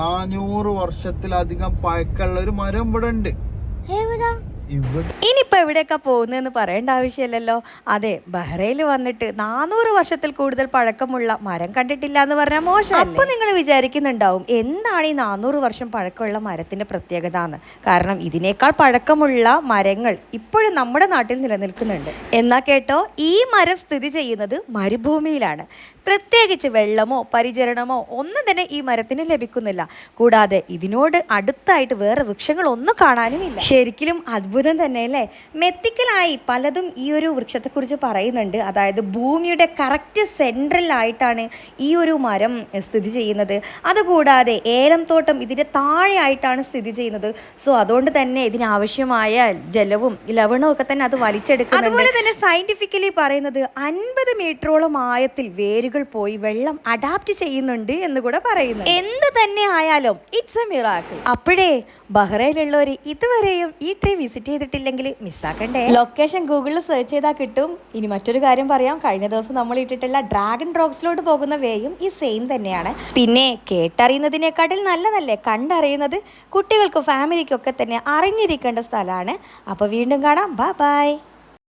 നാനൂറ് വർഷത്തിലധികം പഴക്കമുള്ള ഒരു മരം ഇവിടെ ഉണ്ട്. എവിടാ ഇവിടെ. ഇനിയിപ്പോ എവിടെയൊക്കെ പോകുന്നതെന്ന് പറയേണ്ട ആവശ്യമില്ലല്ലോ. അതെ ബഹ്റയിൽ വന്നിട്ട് നാനൂറ് വർഷത്തിൽ കൂടുതൽ പഴക്കമുള്ള മരം കണ്ടിട്ടില്ല എന്ന് പറഞ്ഞാൽ മോശം അപ്പൊ നിങ്ങൾ വിചാരിക്കുന്നുണ്ടാവും എന്താണ് ഈ നാനൂറ് വർഷം പഴക്കമുള്ള മരത്തിന്റെ പ്രത്യേകത എന്ന് കാരണം ഇതിനേക്കാൾ പഴക്കമുള്ള മരങ്ങൾ ഇപ്പോഴും നമ്മുടെ നാട്ടിൽ നിലനിൽക്കുന്നുണ്ട്. എന്നാ കേട്ടോ ഈ മരം സ്ഥിതി ചെയ്യുന്നത് മരുഭൂമിയിലാണ്. പ്രത്യേകിച്ച് വെള്ളമോ പരിചരണമോ ഒന്നും തന്നെ ഈ മരത്തിന് ലഭിക്കുന്നില്ല. കൂടാതെ ഇതിനോട് അടുത്തായിട്ട് വേറെ വൃക്ഷങ്ങൾ ഒന്നും കാണാനുമില്ല. ശരിക്കും അത്ഭുതം തന്നെ അല്ലേ? മെത്തിക്കലായി പലതും ഈ ഒരു വൃക്ഷത്തെക്കുറിച്ച് പറയുന്നുണ്ട്. അതായത് ഭൂമിയുടെ കറക്റ്റ് സെൻട്രലായിട്ടാണ് ഈ ഒരു മരം സ്ഥിതി ചെയ്യുന്നത്. അതുകൂടാതെ ഏലം തോട്ടം ഇതിന്റെ താഴെയായിട്ടാണ് സ്ഥിതി ചെയ്യുന്നത്. സോ അതുകൊണ്ട് തന്നെ ഇതിനാവശ്യമായ ജലവും ലവണവും ഒക്കെ തന്നെ അത് വലിച്ചെടുക്കും അതുപോലെ തന്നെ സയന്റിഫിക്കലി പറയുന്നത് അൻപത് മീറ്ററോളം ആയത്തിൽ വേരുകൾ പോയി വെള്ളം അഡാപ്റ്റ് ചെയ്യുന്നുണ്ട് എന്ന് കൂടെ പറയുന്നു എന്ത് തന്നെ ആയാലും ഇറ്റ്സ് എ മിറാക്കിൾ അപ്പോഴേ ബഹ്റൈനിലുള്ളവർ ഇതുവരെയും ഈ ട്രീ വിസിറ്റ് ചെയ്തിട്ടില്ലെങ്കിൽ മിസ്സാക്കണ്ടേ ലൊക്കേഷൻ ഗൂഗിളിൽ സെർച്ച് ചെയ്താൽ കിട്ടും. ഇനി മറ്റൊരു കാര്യം പറയാം. കഴിഞ്ഞ ദിവസം നമ്മൾ ഇട്ടിട്ടുള്ള ഡ്രാഗൺ റോക്സിലോട്ട് പോകുന്ന വേയും ഈ സെയിം തന്നെയാണ്. പിന്നെ കേട്ടറിയുന്നതിനെക്കാട്ടിൽ നല്ലതല്ലേ? കണ്ടറിയുന്നത് കുട്ടികൾക്കും ഫാമിലിക്കും ഒക്കെ തന്നെ അറിഞ്ഞിരിക്കേണ്ട സ്ഥലമാണ്. അപ്പോൾ വീണ്ടും കാണാം. Bye bye